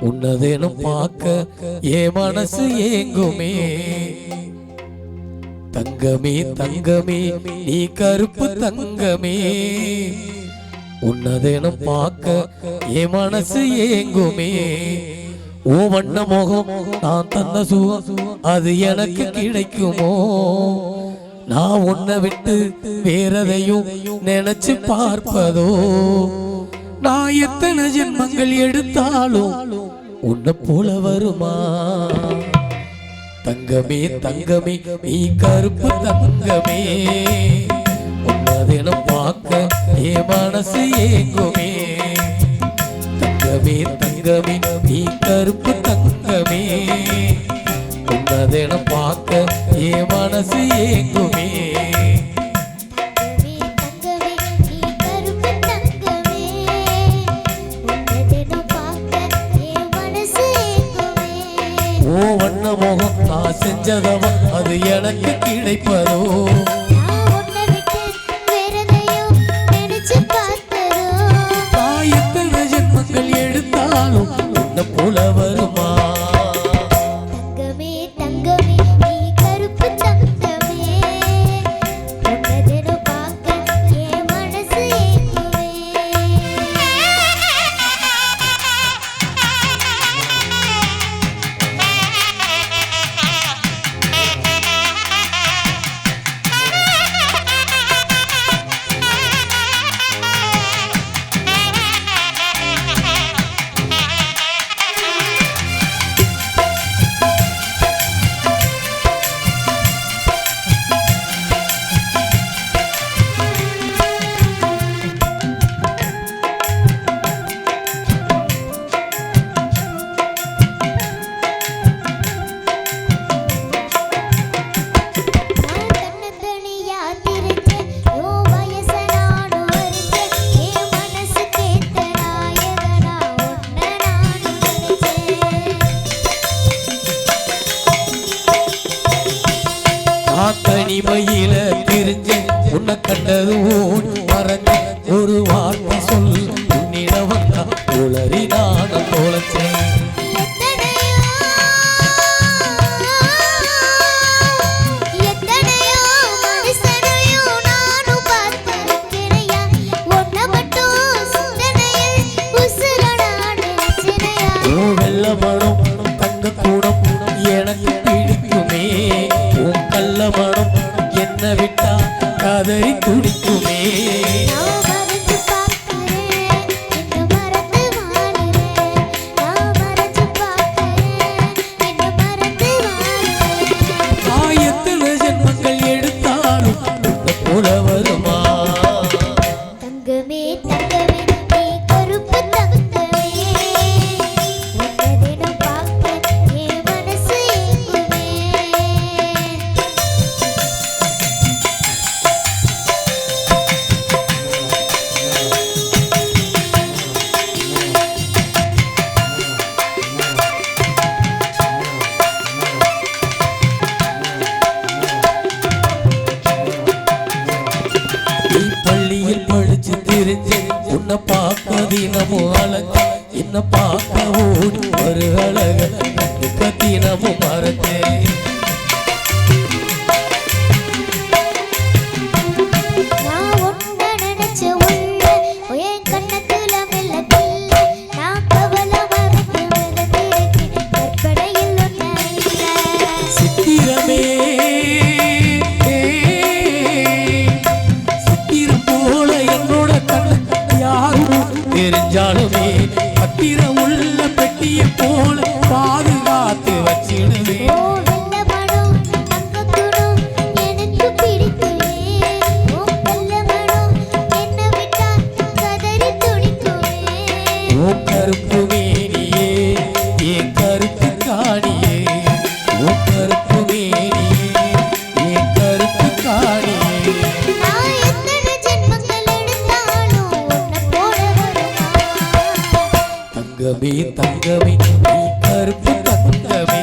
உன்னதேனும் பார்க்க ஏ மனசு ஏங்குமே. தங்கமே தங்கமே நீ கருப்பு தங்கமே. உன்னதேனும் பார்க்க ஏ மனசு ஏங்குமே. ஓ வண்ண முகம் நான் தந்த சுகம் அது எனக்கு கிடைக்குமோ? நான் உன்னை விட்டு வேறதையும் நினைச்சு பார்ப்பதோ? நான் எத்தனை ஜென்மங்கள் எடுத்தாலும் உன்னை போல வருமா? தங்கமே தங்கமே நீ கருப்பு தங்கமே. உன்னதினம் பார்க்க ஏ மனசு ஏங்குமே. தங்கமே தங்கமே நீ கருப்பு தங்கமே. உன்னதினம் பார்க்க ஏ மனசு ஏங்குமே. செஞ்சதவ அது எனக்கு கிடைப்பதோ? நான் எத்தனை ஜென்மங்கள் எடுத்தாலும் உன்னை போல தனிமையில திரிஞ்சேன் உன்னை கண்டது ஓடி மறந்து ஒரு வார்த்தை சொல்லு. ना படிச்சு உன்னை பார்க்க தினமும் அழகு. என்ன பார்க்க ஓடி ஒரு அழக. தினமும் மறந்தேன். தெரிஞ்சாலுமே பத்திரம் உள்ள பெட்டியை போல தங்கமே தங்கமே கருப்பு தங்கமே.